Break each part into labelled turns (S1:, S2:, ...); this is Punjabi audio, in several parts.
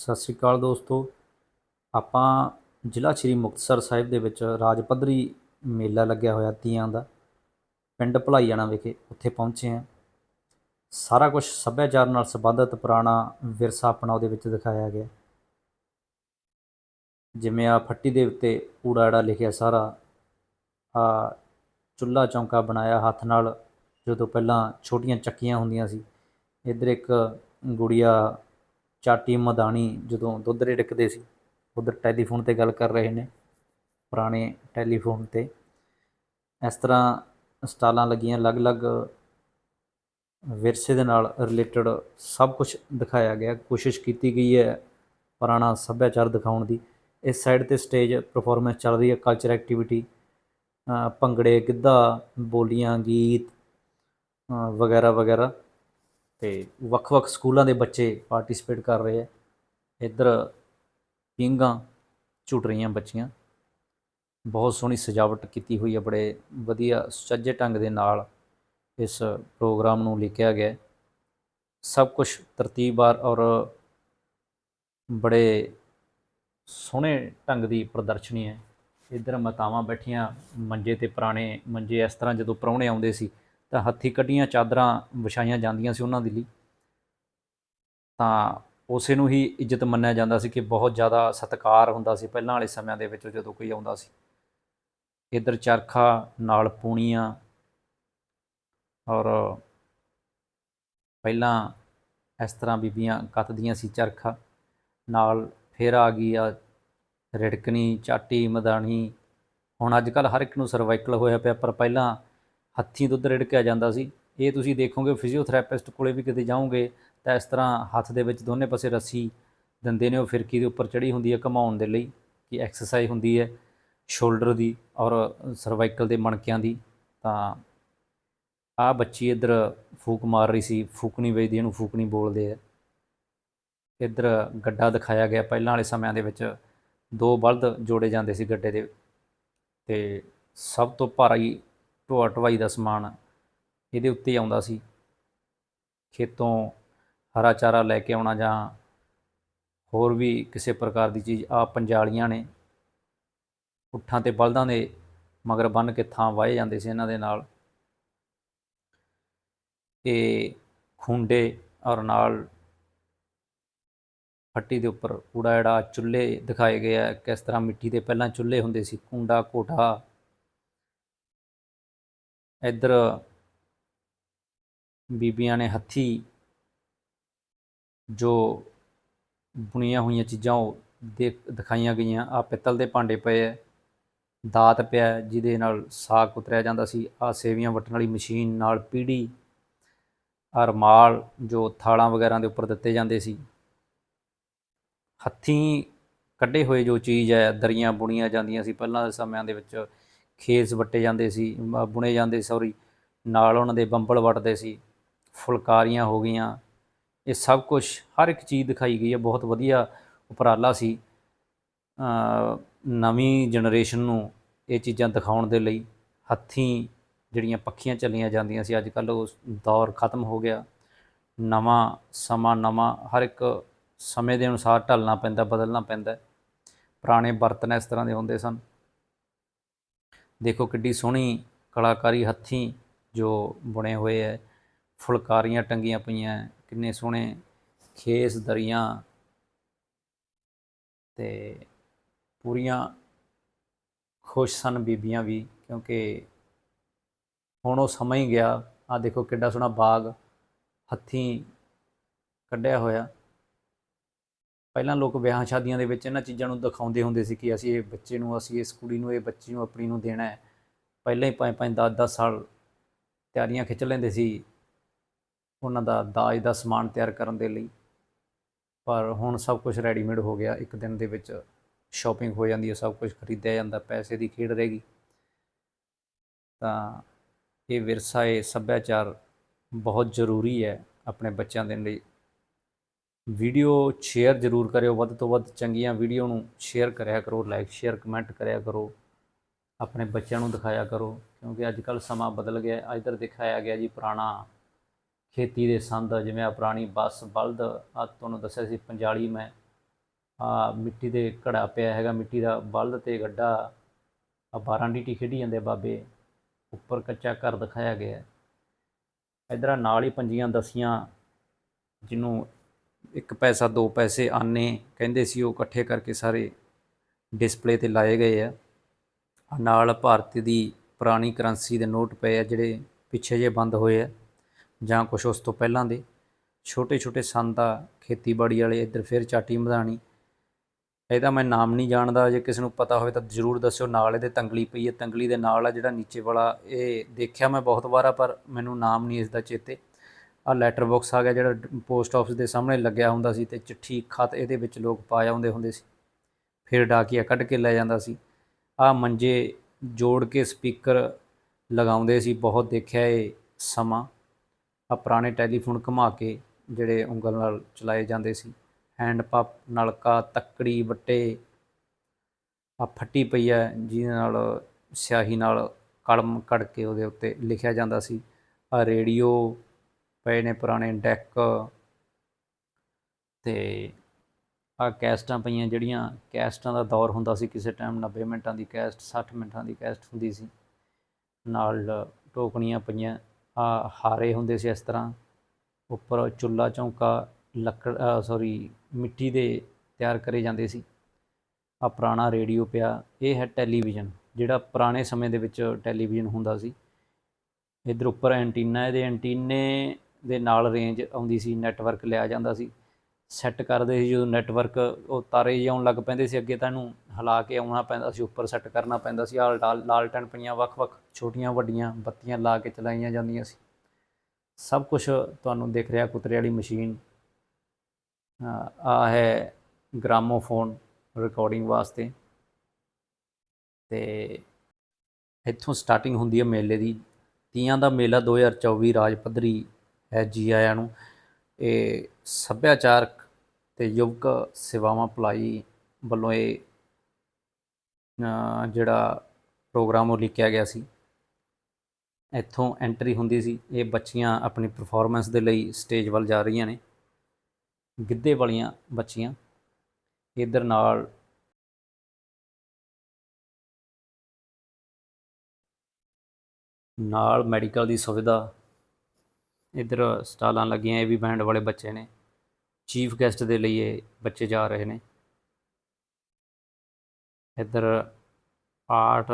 S1: ਸਤਿ ਸ਼੍ਰੀ ਅਕਾਲ ਦੋਸਤੋ। ਆਪਾਂ ਜ਼ਿਲ੍ਹਾ ਸ਼੍ਰੀ ਮੁਕਤਸਰ ਸਾਹਿਬ ਦੇ ਵਿੱਚ ਰਾਜ ਪੱਧਰੀ ਮੇਲਾ ਲੱਗਿਆ ਹੋਇਆ ਤੀਆਂ ਦਾ। ਪਿੰਡ ਭਲਾਈਆਣਾ ਵਿਖੇ ਉੱਥੇ ਪਹੁੰਚੇ ਹਾਂ। ਸਾਰਾ ਕੁਝ ਸੱਭਿਆਚਾਰ ਨਾਲ ਸੰਬੰਧਿਤ ਪੁਰਾਣਾ ਵਿਰਸਾ ਆਪਣਾ ਉਹਦੇ ਵਿੱਚ ਦਿਖਾਇਆ ਗਿਆ। ਜਿਵੇਂ ਆ ਫੱਟੀ ਦੇ ਉੱਤੇ ਊੜਾ ਆੜਾ ਲਿਖਿਆ ਸਾਰਾ। ਆ ਚੁੱਲ੍ਹਾ ਚੌਂਕਾ ਬਣਾਇਆ ਹੱਥ ਨਾਲ, ਜਦੋਂ ਪਹਿਲਾਂ ਛੋਟੀਆਂ ਚੱਕੀਆਂ ਹੁੰਦੀਆਂ ਸੀ। ਇੱਧਰ ਇੱਕ ਗੁੜੀਆ ਚਾਟੀ ਮਦਾਨੀ ਜਦੋਂ ਦੁੱਧ ਰਿੜਕਦੇ ਸੀ, ਉਧਰ ਟੈਲੀਫੋਨ ਤੇ ਗੱਲ ਕਰ ਰਹੇ ਨੇ, ਪੁਰਾਣੇ ਟੈਲੀਫੋਨ ਤੇ। ਇਸ ਤਰ੍ਹਾਂ ਸਟਾਲਾਂ ਲੱਗੀਆਂ, ਅਲੱਗ-ਅਲੱਗ ਵਿਰਸੇ ਦੇ ਨਾਲ ਰਿਲੇਟਡ ਸਭ ਕੁਝ ਦਿਖਾਇਆ ਗਿਆ, ਕੋਸ਼ਿਸ਼ ਕੀਤੀ ਗਈ ਹੈ ਪੁਰਾਣਾ ਸੱਭਿਆਚਾਰ ਦਿਖਾਉਣ ਦੀ। ਇਸ ਸਾਈਡ ਤੇ ਸਟੇਜ ਪਰਫਾਰਮੈਂਸ ਚੱਲ ਰਹੀ ਹੈ ਕਲਚਰ ਐਕਟੀਵਿਟੀ ਭੰਗੜੇ, ਗਿੱਧਾ, ਬੋਲੀਆਂ, ਗੀਤ ਵਗੈਰਾ ਵਗੈਰਾ ਤੇ ਵੱਖ-ਵੱਖ ਸਕੂਲਾਂ ਦੇ ਬੱਚੇ ਪਾਰਟਿਸਿਪੇਟ ਕਰ ਰਹੇ ਹੈ ਇੱਧਰ ਪਿੰਗਾਂ ਝੁੱਟ ਰਹੀਆਂ ਬੱਚੀਆਂ। ਬਹੁਤ ਸੋਹਣੀ ਸਜਾਵਟ ਕੀਤੀ ਹੋਈ ਹੈ ਬੜੇ ਵਧੀਆ ਸੁਚੱਜੇ ਢੰਗ ਦੇ ਨਾਲ ਇਸ ਪ੍ਰੋਗਰਾਮ ਨੂੰ ਲਿਖਿਆ ਗਿਆ। ਸਭ ਕੁਝ ਤਰਤੀਬਵਾਰ ਔਰ ਬੜੇ ਸੋਹਣੇ ਢੰਗ ਦੀ ਪ੍ਰਦਰਸ਼ਨੀ ਹੈ। ਇੱਧਰ ਮਾਤਾਵਾਂ ਬੈਠੀਆਂ ਮੰਜੇ ਤੇ ਪੁਰਾਣੇ ਮੰਜੇ ਇਸ ਤਰ੍ਹਾਂ ਜਦੋਂ ਪ੍ਰਾਹੁਣੇ ਆਉਂਦੇ ਸੀ ਤਾਂ ਹੱਥੀਂ ਕੱਢੀਆਂ ਚਾਦਰਾਂ ਵਿਛਾਈਆਂ ਜਾਂਦੀਆਂ ਸੀ ਉਹਨਾਂ ਦੇ ਲਈ। ਤਾਂ ਉਸੇ ਨੂੰ ਹੀ ਇੱਜ਼ਤ ਮੰਨਿਆ ਜਾਂਦਾ ਸੀ ਕਿ ਬਹੁਤ ਜ਼ਿਆਦਾ ਸਤਿਕਾਰ ਹੁੰਦਾ ਸੀ ਪਹਿਲਾਂ ਵਾਲੇ ਸਮਿਆਂ ਦੇ ਵਿੱਚ ਜਦੋਂ ਕੋਈ ਆਉਂਦਾ ਸੀ। ਇੱਧਰ ਚਰਖਾ, ਨਾਲ ਪੂਣੀਆਂ ਔਰ ਪਹਿਲਾਂ ਇਸ ਤਰ੍ਹਾਂ ਬੀਬੀਆਂ ਕੱਤਦੀਆਂ ਸੀ ਚਰਖਾ, ਨਾਲ ਫਿਰ ਆ ਗਈ ਆ ਰਿੜਕਣੀ, ਚਾਟੀ, ਮਦਾਣੀ। ਹੁਣ ਅੱਜ ਕੱਲ ਹਰ ਇੱਕ ਨੂੰ ਸਰਵਾਈਕਲ ਹੋਇਆ ਪਿਆ ਪਰ ਪਹਿਲਾਂ ਹੱਥੀਂ ਦੁੱਧ ਰਿੜਕਿਆ ਜਾਂਦਾ ਸੀ। ਇਹ ਤੁਸੀਂ ਦੇਖੋਗੇ ਫਿਜ਼ੀਓਥੈਰੇਪਿਸਟ ਕੋਲੇ ਵੀ ਕਿਤੇ ਜਾਓਗੇ ਤਾਂ ਇਸ ਤਰ੍ਹਾਂ ਹੱਥ ਦੇ ਵਿੱਚ ਦੋਨੇ ਪਾਸੇ ਰੱਸੀ ਦਿੰਦੇ ਨੇ, ਉਹ ਫਿਰਕੀ ਦੇ ਉੱਪਰ ਚੜੀ ਹੁੰਦੀ ਹੈ ਘਮਾਉਣ ਦੇ ਲਈ, ਕਿ ਐਕਸਰਸਾਈਜ਼ ਹੁੰਦੀ ਹੈ ਸ਼ੋਲਡਰ ਦੀ ਔਰ ਸਰਵਾਈਕਲ ਦੇ ਮਣਕਿਆਂ ਦੀ। ਤਾਂ ਆ ਬੱਚੀ ਇੱਧਰ ਫੂਕ ਮਾਰ ਰਹੀ ਸੀ, ਫੂਕਣੀ ਵੇਚਦੀ, ਇਹਨੂੰ ਫੂਕਣੀ ਬੋਲਦੇ ਆ। ਇੱਧਰ ਗੱਡਾ ਦਿਖਾਇਆ ਗਿਆ, ਪਹਿਲਾਂ ਵਾਲੇ ਸਮਿਆਂ ਦੇ ਵਿੱਚ ਦੋ ਬਲਦ ਜੋੜੇ ਜਾਂਦੇ ਸੀ ਗੱਡੇ ਦੇ। ਤੇ ਸਭ ਤੋਂ ਭਾਰੀ ਢੋਆ ਢਵਾਈ ਦਾ ਸਮਾਨ ਇਹਦੇ ਉੱਤੇ ਆਉਂਦਾ ਸੀ। ਖੇਤੋਂ ਹਰਾ ਚਾਰਾ ਲੈ ਕੇ ਆਉਣਾ ਜਾਂ ਹੋਰ ਵੀ ਕਿਸੇ ਪ੍ਰਕਾਰ ਦੀ ਚੀਜ਼ ਆ ਪੰਜਾਲੀਆਂ ਨੇ, ਉੱਠਾਂ ਤੇ ਬਲਦਾਂ ਦੇ ਮਗਰ ਬੰਨ ਕੇ ਥਾਂ ਵਾਏ ਜਾਂਦੇ ਸੀ ਇਹਨਾਂ ਦੇ ਨਾਲ। ਇਹ ਖੁੰਡੇ ਔਰ ਨਾਲ ਫੱਟੀ ਦੇ ਉੱਪਰ ਕੂੜਾ ਜਿਹੜਾ ਚੁੱਲ੍ਹੇ ਦਿਖਾਏ ਗਏ ਆ। ਕਿਸ ਤਰ੍ਹਾਂ ਮਿੱਟੀ ਦੇ ਪਹਿਲਾਂ ਚੁੱਲ੍ਹੇ ਹੁੰਦੇ ਸੀ, ਕੁੰਡਾ ਕੋਠਾ ਇੱਧਰ ਬੀਬੀਆਂ ਨੇ ਹੱਥੀ ਜੋ ਬੁਣੀਆਂ ਹੋਈਆਂ ਚੀਜ਼ਾਂ ਉਹ ਦੇ ਦਿਖਾਈਆਂ ਗਈਆਂ। ਆ ਪਿੱਤਲ ਦੇ ਭਾਂਡੇ ਪਏ ਐ, ਦਾਤ ਪਿਆ ਜਿਹਦੇ ਨਾਲ ਸਾਗ ਕੁਤਰਿਆ ਜਾਂਦਾ ਸੀ। ਆ ਸੇਵੀਆਂ ਵੱਟਣ ਵਾਲੀ ਮਸ਼ੀਨ ਨਾਲ ਪੀੜੀ ਆ ਰੁਮਾਲ ਜੋ ਥਾਲਾਂ ਵਗੈਰਾ ਦੇ ਉੱਪਰ ਦਿੱਤੇ ਜਾਂਦੇ ਸੀ। ਹੱਥੀਂ ਕੱਢੇ ਹੋਏ ਜੋ ਚੀਜ਼ ਹੈ ਦਰੀਆਂ ਬੁਣੀਆਂ ਜਾਂਦੀਆਂ ਸੀ ਪਹਿਲਾਂ ਦੇ ਸਮਿਆਂ ਦੇ ਵਿੱਚ। ਖੇਸ ਵੱਟੇ ਜਾਂਦੇ ਸੀ ਮ- ਬੁਣੇ ਜਾਂਦੇ ਸੌਰੀ ਨਾਲ ਉਹਨਾਂ ਦੇ ਬੰਬਲ ਵੱਟਦੇ ਸੀ, ਫੁਲਕਾਰੀਆਂ ਹੋ ਗਈਆਂ, ਇਹ ਸਭ ਕੁਝ ਹਰ ਇੱਕ ਚੀਜ਼ ਦਿਖਾਈ ਗਈ ਹੈ, ਬਹੁਤ ਵਧੀਆ ਉਪਰਾਲਾ ਸੀ ਨਵੀਂ ਜਨਰੇਸ਼ਨ ਨੂੰ ਇਹ ਚੀਜ਼ਾਂ ਦਿਖਾਉਣ ਦੇ ਲਈ ਹੱਥੀਂ ਜਿਹੜੀਆਂ ਪੱਖੀਆਂ ਚੱਲੀਆਂ ਜਾਂਦੀਆਂ ਸੀ ਅੱਜ ਕੱਲ੍ਹ ਉਹ ਦੌਰ ਖਤਮ ਹੋ ਗਿਆ, ਨਵਾਂ ਸਮਾਂ, ਨਵਾਂ ਹਰ ਇੱਕ ਸਮੇਂ ਦੇ ਅਨੁਸਾਰ ਢਲਣਾ ਪੈਂਦਾ, ਬਦਲਣਾ ਪੈਂਦਾ ਪੁਰਾਣੇ ਬਰਤਨ ਇਸ ਤਰ੍ਹਾਂ ਦੇ ਹੁੰਦੇ ਸਨ ਦੇਖੋ ਕਿੱਡੀ ਸੋਹਣੀ ਕਲਾਕਾਰੀ ਹੱਥੀਂ ਜੋ ਬੁਣੇ ਹੋਏ ਹੈ ਫੁਲਕਾਰੀਆਂ ਟੰਗੀਆਂ ਪਈਆਂ ਕਿੰਨੇ ਸੋਹਣੇ ਖੇਸ ਦਰੀਆਂ ਤੇ ਪੂਰੀਆਂ ਖੁਸ਼ ਸਨ ਬੀਬੀਆਂ ਵੀ, ਕਿਉਂਕਿ ਹੁਣ ਉਹ ਸਮਾਂ ਹੀ ਗਿਆ। ਆ ਦੇਖੋ ਕਿੱਡਾ ਸੋਹਣਾ ਬਾਗ ਹੱਥੀਂ ਕੱਢਿਆ ਹੋਇਆ। ਪਹਿਲਾਂ ਲੋਕ ਵਿਆਹਾਂ ਸ਼ਾਦੀਆਂ ਦੇ ਵਿੱਚ ਇਹਨਾਂ ਚੀਜ਼ਾਂ ਨੂੰ ਦਿਖਾਉਂਦੇ ਹੁੰਦੇ ਸੀ ਕਿ ਅਸੀਂ ਇਹ ਬੱਚੇ ਨੂੰ, ਅਸੀਂ ਇਸ ਕੁੜੀ ਨੂੰ, ਇਹ ਬੱਚੀ ਨੂੰ, ਆਪਣੀ ਨੂੰ ਦੇਣਾ ਹੈ। ਪਹਿਲਾਂ ਹੀ ਪੰਜ ਪੰਜ 10 10 ਸਾਲ ਤਿਆਰੀਆਂ ਖਿੱਚ ਲੈਂਦੇ ਸੀ ਉਹਨਾਂ ਦਾ ਦਾਜ ਦਾ ਸਮਾਨ ਤਿਆਰ ਕਰਨ ਦੇ ਲਈ। ਪਰ ਹੁਣ ਸਭ ਕੁਝ ਰੈਡੀਮੇਡ ਹੋ ਗਿਆ। ਇੱਕ ਦਿਨ ਦੇ ਵਿੱਚ ਸ਼ਾਪਿੰਗ ਹੋ ਜਾਂਦੀ ਹੈ, ਸਭ ਕੁਝ ਖਰੀਦਿਆ ਜਾਂਦਾ, ਪੈਸੇ ਦੀ ਖੇਡ ਰਹਿ ਗਈ। ਤਾਂ ਇਹ ਵਿਰਸਾ, ਇਹ ਸੱਭਿਆਚਾਰ ਬਹੁਤ ਜ਼ਰੂਰੀ ਹੈ ਆਪਣੇ ਬੱਚਿਆਂ ਦੇ ਲਈ। ਵੀਡੀਓ ਸ਼ੇਅਰ ਜ਼ਰੂਰ ਕਰਿਓ, ਵੱਧ ਤੋਂ ਵੱਧ ਚੰਗੀਆਂ ਵੀਡੀਓ ਨੂੰ ਸ਼ੇਅਰ ਕਰਿਆ ਕਰੋ ਲਾਈਕ ਸ਼ੇਅਰ ਕਮੈਂਟ ਕਰਿਆ ਕਰੋ, ਆਪਣੇ ਬੱਚਿਆਂ ਨੂੰ ਦਿਖਾਇਆ ਕਰੋ, ਕਿਉਂਕਿ ਅੱਜ ਕੱਲ੍ਹ ਸਮਾਂ ਬਦਲ ਗਿਆ ਹੈ। ਇੱਧਰ ਦਿਖਾਇਆ ਗਿਆ ਜੀ ਪੁਰਾਣਾ ਖੇਤੀ ਦੇ ਸੰਦ, ਜਿਵੇਂ ਆ ਪੁਰਾਣੀ ਬੱਸ, ਬਲਦ ਆ ਤੁਹਾਨੂੰ ਦੱਸਿਆ ਸੀ ਪੰਜਾਲੀ ਮੈਂ ਆ ਮਿੱਟੀ ਦੇ ਘੜਾ ਪਿਆ ਹੈਗਾ, ਮਿੱਟੀ ਦਾ ਬਲਦ ਤੇ ਗੱਡਾ ਆ 12 ਡੀਟੀ ਖੇਡੀ ਜਾਂਦੇ ਬਾਬੇ, ਉੱਪਰ ਕੱਚਾ ਘਰ ਦਿਖਾਇਆ ਗਿਆ ਹੈ ਇਧਰ ਨਾਲ ਹੀ ਪੰਜੀਆਂ ਦਸੀਆਂ, ਜਿਹਨੂੰ ਇੱਕ ਪੈਸਾ, ਦੋ ਪੈਸੇ ਆਨੇ, ਕਹਿੰਦੇ ਸੀ ਉਹ ਇਕੱਠੇ ਕਰਕੇ ਸਾਰੇ ਡਿਸਪਲੇ ਤੇ ਲਾਏ ਗਏ ਆ। ਨਾਲ ਭਾਰਤ ਦੀ ਪੁਰਾਣੀ ਕਰੰਸੀ ਦੇ ਨੋਟ ਪਏ ਆ ਜਿਹੜੇ ਪਿੱਛੇ ਜੇ ਬੰਦ ਹੋਏ ਆ, ਜਾਂ ਕੁਝ ਉਸ ਤੋਂ ਪਹਿਲਾਂ ਦੇ। ਛੋਟੇ ਛੋਟੇ ਸੰਦ ਆ, ਖੇਤੀਬਾੜੀ ਵਾਲੇ, ਇੱਧਰ ਫਿਰ ਚਾਟੀ ਮਧਾਣੀ। ਇਹਦਾ ਮੈਂ ਨਾਮ ਨਹੀਂ ਜਾਣਦਾ, ਜੇ ਕਿਸੇ ਨੂੰ ਪਤਾ ਹੋਵੇ ਤਾਂ ਜ਼ਰੂਰ ਦੱਸਿਓ। ਨਾਲ ਇਹਦੇ ਤੰਗਲੀ ਪਈ ਹੈ ਤੰਗਲੀ ਦੇ ਨਾਲ ਆ ਜਿਹੜਾ ਨੀਚੇ ਵਾਲਾ, ਇਹ ਦੇਖਿਆ ਮੈਂ ਬਹੁਤ ਵਾਰ ਆ, ਪਰ ਮੈਨੂੰ ਨਾਮ ਨਹੀਂ ਇਸ ਦਾ ਚੇਤੇ। ਆ ਲੈਟਰ ਬਾਕਸ ਆ ਗਿਆ ਜਿਹੜਾ ਪੋਸਟ ਆਫਿਸ ਦੇ ਸਾਹਮਣੇ ਲੱਗਿਆ ਹੁੰਦਾ ਸੀ ਤੇ ਚਿੱਠੀ ਖਤ ਇਹਦੇ ਵਿੱਚ ਲੋਕ ਪਾ ਆਉਂਦੇ ਹੁੰਦੇ ਸੀ। ਫਿਰ ਡਾਕੀਆ ਕੱਢ ਕੇ ਲੈ ਜਾਂਦਾ ਸੀ। ਆ ਮੰਜੇ ਜੋੜ ਕੇ ਸਪੀਕਰ ਲਗਾਉਂਦੇ ਸੀ, ਬਹੁਤ ਦੇਖਿਆ ਇਹ ਸਮਾਂ। ਆ ਪੁਰਾਣੇ ਟੈਲੀਫੋਨ ਘੁਮਾ ਕੇ ਜਿਹੜੇ ਉਂਗਲ ਨਾਲ ਚਲਾਏ ਜਾਂਦੇ ਸੀ। ਹੈਂਡ ਪੰਪ ਨਲਕਾ, ਤੱਕੜੀ, ਵੱਟੇ। ਆ ਫੱਟੀ ਪਈ ਹੈ ਜਿਹਦੇ ਨਾਲ ਸਿਆਹੀ ਨਾਲ ਕਲਮ ਕੱਢ ਕੇ ਉਹਦੇ ਉੱਤੇ ਲਿਖਿਆ ਜਾਂਦਾ ਸੀ। ਆ ਰੇਡੀਓ ਪਏ ਨੇ ਪੁਰਾਣੇ ਡੈਕ ਤੇ ਆ ਕੈਸਟਾਂ ਪਈਆਂ ਜਿਹੜੀਆਂ ਕੈਸਟਾਂ ਦਾ ਦੌਰ ਹੁੰਦਾ ਸੀ ਕਿਸੇ ਟਾਈਮ 90 ਮਿੰਟਾਂ ਦੀ ਕੈਸਟ 60 ਮਿੰਟਾਂ ਦੀ ਕੈਸਟ ਹੁੰਦੀ ਸੀ। ਨਾਲ ਟੋਕਣੀਆਂ ਪਈਆਂ ਆ ਹਾਰੇ ਹੁੰਦੇ ਸੀ ਇਸ ਤਰ੍ਹਾਂ। ਉੱਪਰ ਚੁੱਲਾ ਚੌਂਕਾ, ਲੱਕੜ ਸੌਰੀ ਮਿੱਟੀ ਦੇ ਤਿਆਰ ਕਰੇ ਜਾਂਦੇ ਸੀ। ਆ ਪੁਰਾਣਾ ਰੇਡੀਓ ਪਿਆ, ਇਹ ਹੈ ਟੈਲੀਵਿਜ਼ਨ ਜਿਹੜਾ ਪੁਰਾਣੇ ਸਮੇਂ ਦੇ ਵਿੱਚ ਟੈਲੀਵਿਜ਼ਨ ਹੁੰਦਾ ਸੀ। ਇਧਰ ਉੱਪਰ ਐਂਟੀਨਾ ਇਹਦੇ ਐਂਟੀਨੇ ਦੇ ਨਾਲ ਰੇਂਜ ਆਉਂਦੀ ਸੀ ਨੈਟਵਰਕ ਲਿਆ ਜਾਂਦਾ ਸੀ। ਸੈੱਟ ਕਰਦੇ ਸੀ, ਜਦੋਂ ਨੈਟਵਰਕ ਉਹ ਤਾਰੇ ਜਿਹੇ ਆਉਣ ਲੱਗ ਪੈਂਦੇ ਸੀ, ਅੱਗੇ ਤਾਂ ਇਹਨੂੰ ਹਿਲਾ ਕੇ ਆਉਣਾ ਪੈਂਦਾ ਸੀ, ਉੱਪਰ ਸੈੱਟ ਕਰਨਾ ਪੈਂਦਾ ਸੀ। ਆਲ ਲਾਲ ਲਾਲਟਨ ਪਈਆਂ ਵੱਖ-ਵੱਖ ਛੋਟੀਆਂ, ਵੱਡੀਆਂ ਬੱਤੀਆਂ ਲਾ ਕੇ ਚਲਾਈਆਂ ਜਾਂਦੀਆਂ ਸੀ। ਸਭ ਕੁਝ ਤੁਹਾਨੂੰ ਦਿਖ ਰਿਹਾ, ਕੁਤਰੇ ਵਾਲੀ ਮਸ਼ੀਨ ਆ ਹੈ ਗ੍ਰਾਮੋਫੋਨ ਰਿਕਾਰਡਿੰਗ ਵਾਸਤੇ। ਤੇ ਇੱਥੋਂ ਸਟਾਰਟਿੰਗ ਹੁੰਦੀ ਹੈ ਮੇਲੇ ਦੀ। ਤੀਆਂ ਦਾ ਮੇਲਾ 2024 ਰਾਜ ਪੱਧਰੀ ਹੈ ਜੀ ਆਇਆਂ ਨੂੰ। ਇਹ ਸੱਭਿਆਚਾਰਕ ਤੇ ਯੁਵਕ ਸੇਵਾਵਾਂ ਭਲਾਈ ਵੱਲੋਂ ਇਹ ਜਿਹੜਾ ਪ੍ਰੋਗਰਾਮ ਉਹ ਲਿਖਿਆ ਗਿਆ ਸੀ। ਇੱਥੋਂ ਐਂਟਰੀ ਹੁੰਦੀ ਸੀ। ਇਹ ਬੱਚੀਆਂ ਆਪਣੀ ਪਰਫਾਰਮੈਂਸ ਦੇ ਲਈ ਸਟੇਜ ਵੱਲ ਜਾ ਰਹੀਆਂ ਨੇ। ਗਿੱਧੇ ਵਾਲੀਆਂ ਬੱਚੀਆਂ। ਇਧਰ ਨਾਲ ਨਾਲ ਮੈਡੀਕਲ ਦੀ ਸੁਵਿਧਾ ਇਧਰ ਸਟਾਲਾਂ ਲੱਗੀਆਂ, ਇਹ ਵੀ ਬੈਂਡ ਵਾਲੇ ਬੱਚੇ ਨੇ। ਚੀਫ ਗੈਸਟ ਦੇ ਲਈ ਇਹ ਬੱਚੇ ਜਾ ਰਹੇ ਨੇ। ਇਧਰ ਆਰਟ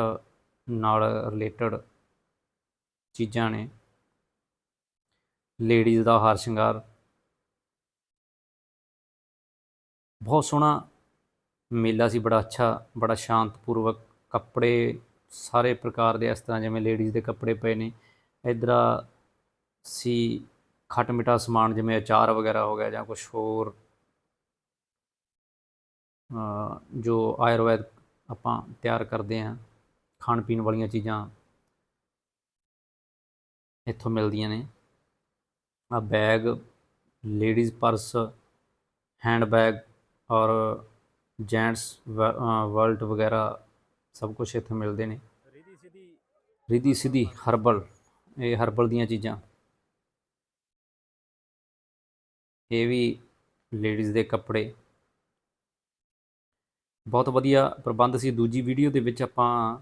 S1: ਨਾਲ ਰਿਲੇਟਡ ਚੀਜ਼ਾਂ ਨੇ। ਲੇਡੀਜ਼ ਦਾ ਹਾਰ ਸ਼ਿੰਗਾਰ। ਬਹੁਤ ਸੋਹਣਾ ਮੇਲਾ ਸੀ, ਬੜਾ ਅੱਛਾ, ਬੜਾ ਸ਼ਾਂਤਪੂਰਵਕ ਕੱਪੜੇ ਸਾਰੇ ਪ੍ਰਕਾਰ ਦੇ ਇਸ ਤਰ੍ਹਾਂ ਜਿਵੇਂ ਲੇਡੀਜ਼ ਦੇ ਕੱਪੜੇ ਪਏ ਨੇ। ਇਧਰ ਸੀ ਖੱਟ ਮਿੱਠਾ ਸਮਾਨ ਜਿਵੇਂ ਅਚਾਰ ਵਗੈਰਾ ਹੋ ਗਿਆ ਜਾਂ ਕੁਝ ਹੋਰ ਜੋ ਆਯੁਰਵੈਦ ਆਪਾਂ ਤਿਆਰ ਕਰਦੇ ਹਾਂ ਖਾਣ ਪੀਣ ਵਾਲੀਆਂ ਚੀਜ਼ਾਂ ਇੱਥੋਂ ਮਿਲਦੀਆਂ ਨੇ। ਆ bag ladies purse hand bag ਔਰ ਜੈਂਟਸ ਵਰਲਟ ਵਗੈਰਾ ਸਭ ਕੁਝ ਇੱਥੇ ਮਿਲਦੇ ਨੇ। ਰਿਧੀ ਸਿੱਧੀ ਹਰਬਲ ਇਹ ਹਰਬਲ ਦੀਆਂ ਚੀਜ਼ਾਂ। ਇਹ ਵੀ ਲੇਡੀਜ਼ ਦੇ ਕੱਪੜੇ। ਬਹੁਤ ਵਧੀਆ ਪ੍ਰਬੰਧ ਸੀ। ਦੂਜੀ ਵੀਡੀਓ ਦੇ ਵਿੱਚ ਆਪਾਂ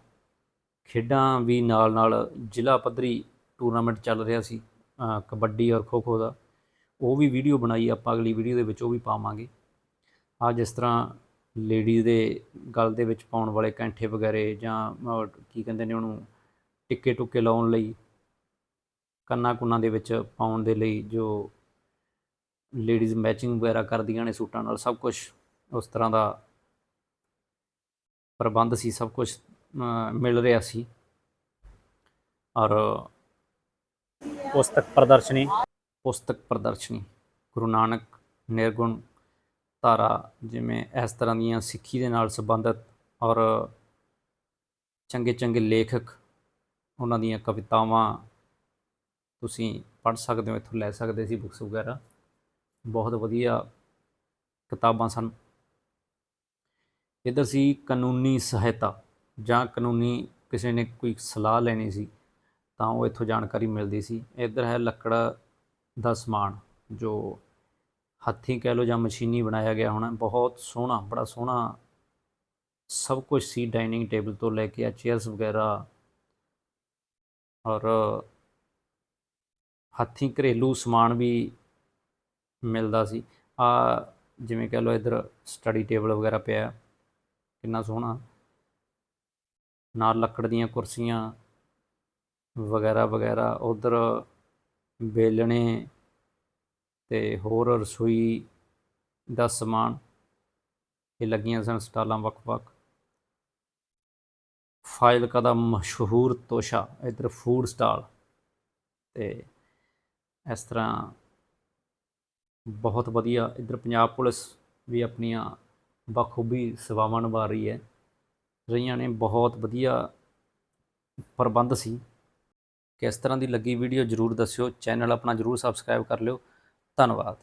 S1: ਖੇਡਾਂ ਵੀ ਨਾਲ ਨਾਲ ਜ਼ਿਲ੍ਹਾ ਪੱਧਰੀ ਟੂਰਨਾਮੈਂਟ ਚੱਲ ਰਿਹਾ ਸੀ ਕਬੱਡੀ ਔਰ ਖੋ ਖੋ ਦਾ। ਉਹ ਵੀ ਵੀਡੀਓ ਬਣਾਈ, ਆਪਾਂ ਅਗਲੀ ਵੀਡੀਓ ਦੇ ਵਿੱਚ ਉਹ ਵੀ ਪਾਵਾਂਗੇ। ਆ ਜਿਸ ਤਰ੍ਹਾਂ ਲੇਡੀਜ਼ ਦੇ ਗਲ ਦੇ ਵਿੱਚ ਪਾਉਣ ਵਾਲੇ ਕੈਂਠੇ ਵਗੈਰੇ ਜਾਂ ਕੀ ਕਹਿੰਦੇ ਨੇ ਉਹਨੂੰ ਟਿੱਕੇ ਟੁੱਕੇ ਲਾਉਣ ਲਈ ਕੰਨਾਂ ਕੁੰਨਾਂ ਦੇ ਵਿੱਚ ਪਾਉਣ ਦੇ ਲਈ ਜੋ ਲੇਡੀਜ਼ ਮੈਚਿੰਗ ਵਗੈਰਾ ਕਰਦੀਆਂ ਨੇ ਸੂਟਾਂ ਨਾਲ ਸਭ ਕੁਝ ਉਸ ਤਰ੍ਹਾਂ ਦਾ ਪ੍ਰਬੰਧ ਸੀ ਸਭ ਕੁਝ ਮਿਲ ਰਿਹਾ ਸੀ। ਔਰ ਪੁਸਤਕ ਪ੍ਰਦਰਸ਼ਨੀ। ਪੁਸਤਕ ਪ੍ਰਦਰਸ਼ਨੀ ਗੁਰੂ ਨਾਨਕ ਨਿਰਗੁਣ ਧਾਰਾ ਜਿਵੇਂ ਇਸ ਤਰ੍ਹਾਂ ਦੀਆਂ ਸਿੱਖੀ ਦੇ ਨਾਲ ਸੰਬੰਧਿਤ ਔਰ ਚੰਗੇ ਚੰਗੇ ਲੇਖਕ ਉਹਨਾਂ ਦੀਆਂ ਕਵਿਤਾਵਾਂ ਤੁਸੀਂ ਪੜ੍ਹ ਸਕਦੇ ਹੋ ਇੱਥੋਂ ਲੈ ਸਕਦੇ ਸੀ ਬੁੱਕਸ ਵਗੈਰਾ। ਬਹੁਤ ਵਧੀਆ ਕਿਤਾਬਾਂ ਸਨ। ਇੱਧਰ ਸੀ ਕਾਨੂੰਨੀ ਸਹਾਇਤਾ ਜਾਂ ਕਾਨੂੰਨੀ ਕਿਸੇ ਨੇ ਕੋਈ ਸਲਾਹ ਲੈਣੀ ਸੀ ਤਾਂ ਉਹ ਇੱਥੋਂ ਜਾਣਕਾਰੀ ਮਿਲਦੀ ਸੀ। ਇੱਧਰ ਹੈ ਲੱਕੜ ਦਾ ਸਮਾਨ ਜੋ ਹੱਥੀਂ ਕਹਿ ਲਓ ਜਾਂ ਮਸ਼ੀਨੀ ਬਣਾਇਆ ਗਿਆ ਹੋਣਾ। ਬਹੁਤ ਸੋਹਣਾ, ਬੜਾ ਸੋਹਣਾ ਸਭ ਕੁਝ ਸੀ ਡਾਈਨਿੰਗ ਟੇਬਲ ਤੋਂ ਲੈ ਕੇ ਆ ਚੇਅਰਸ ਵਗੈਰਾ ਔਰ ਹੱਥੀਂ ਘਰੇਲੂ ਸਮਾਨ ਵੀ ਮਿਲਦਾ ਸੀ। ਆ ਜਿਵੇਂ ਕਹਿ ਲਓ ਇੱਧਰ ਸਟੱਡੀ ਟੇਬਲ ਵਗੈਰਾ ਪਿਆ ਕਿੰਨਾ ਸੋਹਣਾ। ਨਾਲ ਲੱਕੜ ਦੀਆਂ ਕੁਰਸੀਆਂ ਵਗੈਰਾ ਵਗੈਰਾ। ਉਧਰ ਬੇਲਣੇ ਤੇ ਹੋਰ ਰਸੋਈ ਦਾ ਸਮਾਨ। ਇਹ ਲੱਗੀਆਂ ਸਨ ਸਟਾਲਾਂ ਵੱਖ-ਵੱਖ। ਫਾਜ਼ਿਲਕਾ ਦਾ ਮਸ਼ਹੂਰ ਤੋਸ਼ਾ, ਇੱਧਰ ਫੂਡ ਸਟਾਲ ਤੇ ਇਸ ਤਰ੍ਹਾਂ ਬਹੁਤ ਵਧੀਆ। ਇੱਧਰ ਪੰਜਾਬ ਪੁਲਿਸ ਵੀ ਆਪਣੀਆਂ ਬਖੂਬੀ ਸੇਵਾਵਾਂ ਨਿਭਾ ਰਹੀ ਹੈ। ਰਹੀਆਂ ਨੇ ਬਹੁਤ ਵਧੀਆ ਪ੍ਰਬੰਧ ਸੀ। ਕਿਸ ਤਰ੍ਹਾਂ ਦੀ ਲੱਗੀ ਵੀਡੀਓ ਜਰੂਰ ਦੱਸਿਓ। ਚੈਨਲ ਆਪਣਾ ਜਰੂਰ ਸਬਸਕ੍ਰਾਈਬ ਕਰ ਲਿਓ। ਧੰਨਵਾਦ।